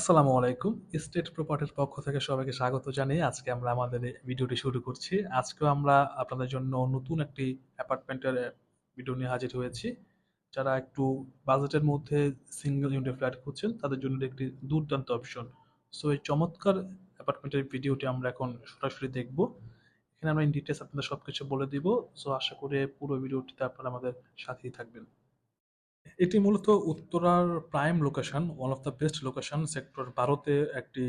আসসালামু আলাইকুম। স্টেট প্রপার্টির পক্ষ থেকে সবাইকে স্বাগত জানিয়ে আজকে আমরা আমাদের ভিডিওটি শুরু করছি। আজকেও আমরা আপনাদের জন্য নতুন একটি অ্যাপার্টমেন্টের ভিডিও নিয়ে হাজির হয়েছি। যারা একটু বাজেটের মধ্যে সিঙ্গেল ইউনিট ফ্ল্যাট খুঁজছেন, তাদের জন্য একটি দুর্দান্ত অপশন। সো এই চমৎকার অ্যাপার্টমেন্টের ভিডিওটি আমরা এখন সরাসরি দেখব। এখানে আমরা ইন ডিটেইলস আপনাদের সবকিছু বলে দিব। সো আশা করি পুরো ভিডিওটিতে আপনারা আমাদের সাথেই থাকবেন। এটি মূলত উত্তরার prime location, one of the best location sector ১২ তে একটি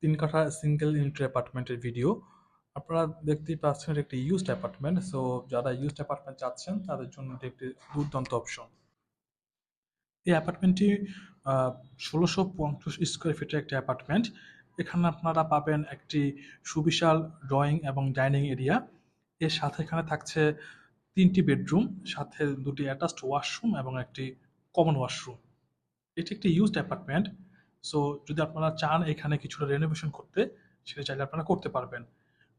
৩ কাঠা সিঙ্গেল এন্ট্রি অ্যাপার্টমেন্টের ভিডিও। আপনারা দেখতেই পাচ্ছেন একটি ইউজড অ্যাপার্টমেন্ট। সো যারা ইউজড অ্যাপার্টমেন্ট চাচ্ছেন তাদের জন্য এটি একটি দুর্দান্ত অপশন। এই অ্যাপার্টমেন্টটি ষোলোশো ১৬৫০ স্কোয়ার ফিটের একটি অ্যাপার্টমেন্ট। এখানে আপনারা পাবেন একটি সুবিশাল ড্রয়িং এবং ডাইনিং এরিয়া। এর সাথে এখানে থাকছে ৩ টি বেডরুম, সাথে দুটি অ্যাটাচড ওয়াশরুম এবং একটি কমন ওয়াশরুম। এটি একটি ইউজড অ্যাপার্টমেন্ট। সো যদি আপনারা চান এখানে কিছুটা রেনোভেশন করতে, সেটা চাইলে আপনারা করতে পারবেন।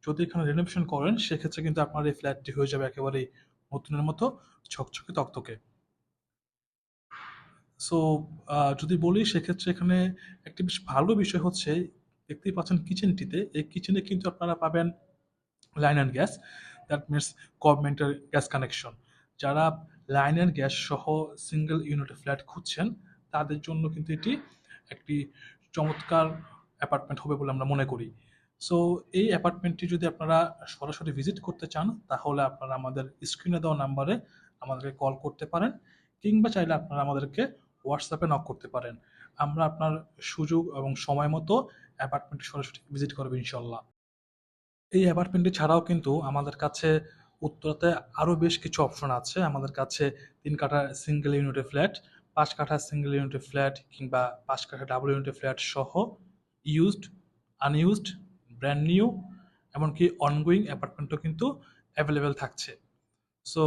যদি এখানে রেনোভেশন করেন সেক্ষেত্রে কিন্তু আপনার এই ফ্ল্যাটটি হয়ে যাবে একেবারেই নতুনের মতো ঝকঝকে তকতকে। সো যদি বলি সেক্ষেত্রে এখানে একটি বেশ ভালো বিষয় হচ্ছে দেখতেই পাচ্ছেন কিচেনটিতে, এই কিচেনে কিন্তু আপনারা পাবেন line and gas. That means গভর্নমেন্টের গ্যাস কানেকশন। যারা লাইনের গ্যাস সহ সিঙ্গেল ইউনিটের ফ্ল্যাট খুঁজছেন, তাদের জন্য কিন্তু এটি একটি চমৎকার অ্যাপার্টমেন্ট হবে বলে আমরা মনে করি। সো এই অ্যাপার্টমেন্টটি যদি আপনারা সরাসরি ভিজিট করতে চান, তাহলে আপনারা আমাদের স্ক্রিনে দেওয়া নাম্বারে আমাদেরকে কল করতে পারেন, কিংবা চাইলে আপনারা আমাদেরকে হোয়াটসঅ্যাপে নক করতে পারেন। আমরা আপনার সুযোগ এবং সময় মতো অ্যাপার্টমেন্টটি সরাসরি ভিজিট করব ইনশাল্লাহ। এই অ্যাপার্টমেন্টটি ছাড়াও কিন্তু আমাদের কাছে উত্তরাতে আরও বেশ কিছু অপশন আছে। আমাদের কাছে তিন কাঠা সিঙ্গেল ইউনিটের ফ্ল্যাট, পাঁচ কাঠা সিঙ্গেল ইউনিটের ফ্ল্যাট কিংবা পাঁচ কাঠা ডাবল ইউনিটের ফ্ল্যাট সহ ইউজড, আনইউজড, ব্র্যান্ড নিউ এমনকি অনগোয়িং অ্যাপার্টমেন্টও কিন্তু অ্যাভেলেবেল থাকছে। সো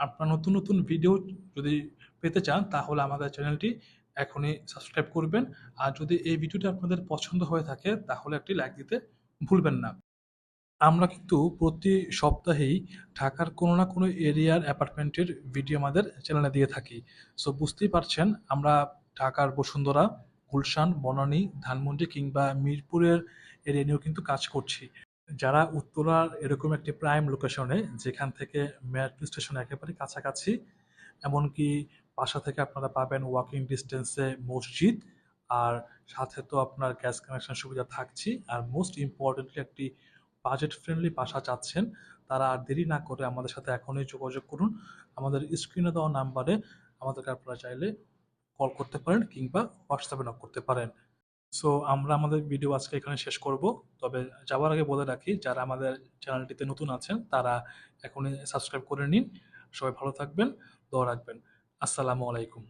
আপনারা নতুন, নতুন ভিডিও যদি পেতে চান তাহলে আমাদের চ্যানেলটি এখনই সাবস্ক্রাইব করবেন। আর যদি এই ভিডিওটি আপনাদের পছন্দ হয়ে থাকে তাহলে একটি লাইক দিতে ভুলবেন না। আমরা কিন্তু প্রতি সপ্তাহেই ঢাকার কোনো না কোনো এরিয়ার অ্যাপার্টমেন্টের ভিডিও আমাদের চ্যানেলে দিয়ে থাকি। সো বুঝতেই পারছেন আমরা ঢাকার বসুন্ধরা, গুলশান, বনানী, ধানমন্ডি কিংবা মিরপুরের এরিয়া নিয়েও কিন্তু কাজ করছি। যারা উত্তরার এরকম একটি প্রাইম লোকেশনে যেখান থেকে মেয়ারপুর স্টেশন একেবারে কাছাকাছি, এমনকি বাসা থেকে আপনারা পাবেন ওয়াকিং ডিস্টেন্সে মসজিদ, আর সাথে তো আপনার গ্যাস কানেকশন সুবিধা থাকছি আর মোস্ট ইম্পোর্টেন্টলি একটি বাজেট ফ্রেন্ডলি বাসা চাচ্ছেন, তারা আর দেরি না করে আমাদের সাথে এখনই যোগাযোগ করুন। আমাদের স্ক্রিনে দেওয়া নাম্বারে আমাদেরকে আপনারা চাইলে কল করতে পারেন কিংবা হোয়াটসঅ্যাপে নক করতে পারেন। সো আমরা আমাদের ভিডিও আজকে এখানে শেষ করব। তবে যাওয়ার আগে বলে রাখি যারা আমাদের চ্যানেলটিতে নতুন আছেন তারা এখনই সাবস্ক্রাইব করে নিন। সবাই ভালো থাকবেন, দোয়া রাখবেন। আসসালামু আলাইকুম।